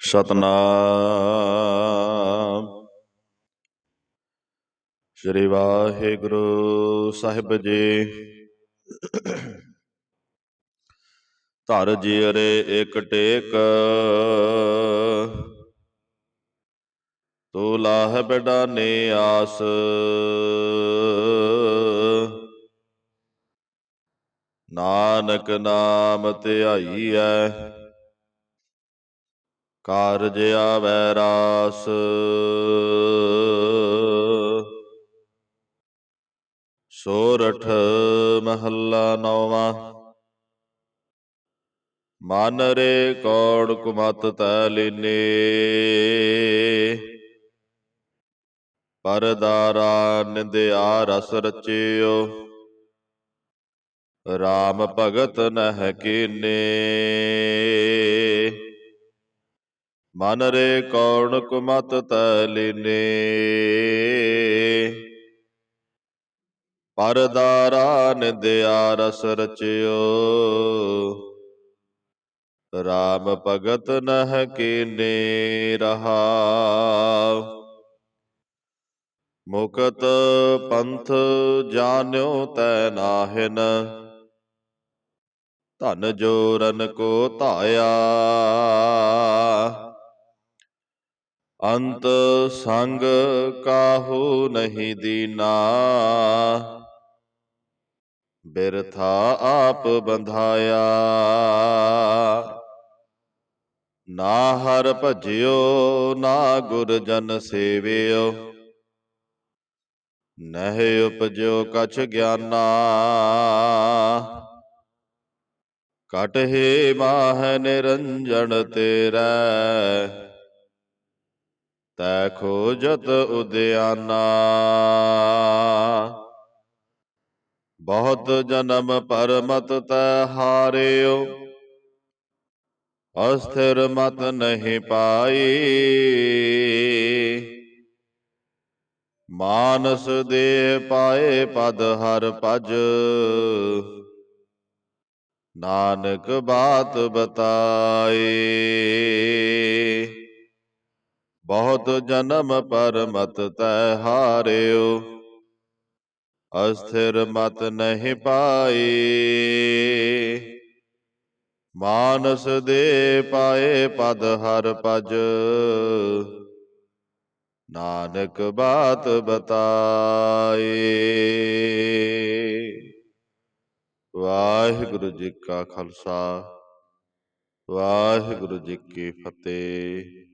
ਸਤਨਾਮ। ਸ੍ਰੀ ਵਾਹਿਗੁਰੂ ਸਾਹਿਬ ਜੀ। ਧਰ ਜੀ ਜੀਰੇ ਇਕ ਟੇਕ। ਤੂ ਲਾਹ ਬਡਾਨੇ ਆਸ। ਨਾਨਕ ਨਾਮ ਧਿਆਈਐ। ਕਾਰਜ ਆਵੈ ਰਾਸ। ਸੋਰਠ ਮਹੱਲਾ ਨੌਵਾਂ। ਮਨ ਰੇ ਕੌੜ ਕੁਮਤ ਤੈ ਲੀਨੇ। ਪਰਦਾਰਾ ਨਿੰਦਿਆ ਰਸ ਰਚਿਓ। RAM ਭਗਤ ਨਹਿ ਕੀਨੇ। ਮਨ ਰੇ ਕੌਣ ਕੁਮਤ ਤੈ ਲੀਨੇ ਪਰਦਾਰਾ ਨਿੰਦਿਆ ਰਸ ਰਚਿਓ। ਰਾਮ ਭਗਤ ਨਹਿ ਕੀਨੇ ਰਹਾ। ਮੁਕਤ ਪੰਥ ਜਾਣਿਓ ਤੈ ਨਾਹਿਨ। ਧਨ ਜੋਰਨ ਕੋ ਧਾਇਆ। ਅੰਤ ਸੰਗ ਕਾਹੂ ਨਹੀਂ ਦੀਨਾ। ਬਿਰਥਾ ਆਪ ਬੰਧਾਇਆ। ਨਾ ਹਰ ਭਜਿਓ, ਨਾ ਗੁਰ ਜਨ ਸੇਵਿਓ। ਨਹਿ ਉਪਜਿਓ ਕਛ ਗਿਆਨਾ। ਕਟਹਿ ਮਾਹ ਨਿਰੰਜਨ ਤੇਰਾ। ਤੈ ਖੋਜਤ ਉਦਿਆਨਾ ਬਹੁਤ ਜਨਮ ਪਰਮਤ ਤੈ ਹਾਰਿਓ। ਅਸਥਿਰ ਮਤ ਨਹੀਂ ਪਾਈ। ਮਾਨਸ ਦੇ ਪਾਏ ਪਦ ਹਰ ਭਜ। ਨਾਨਕ ਬਾਤ ਬਤਾਏ। ਬਹੁਤ ਜਨਮ ਪਰ ਮਤ ਤੈ ਹਾਰਿਓ। ਅਸਥਿਰ ਮਤ ਨਹੀਂ ਪਾਈ। ਮਾਨਸ ਦੇ ਪਾਏ ਪਦ ਹਰ ਪਜ ਨਾਨਕ ਬਾਤ ਬਤਾਏ। ਵਾਹਿਗੁਰੂ ਜੀ ਕਾ ਖਾਲਸਾ, ਵਾਹਿਗੁਰੂ ਜੀ ਕੀ ਫਤਿਹ।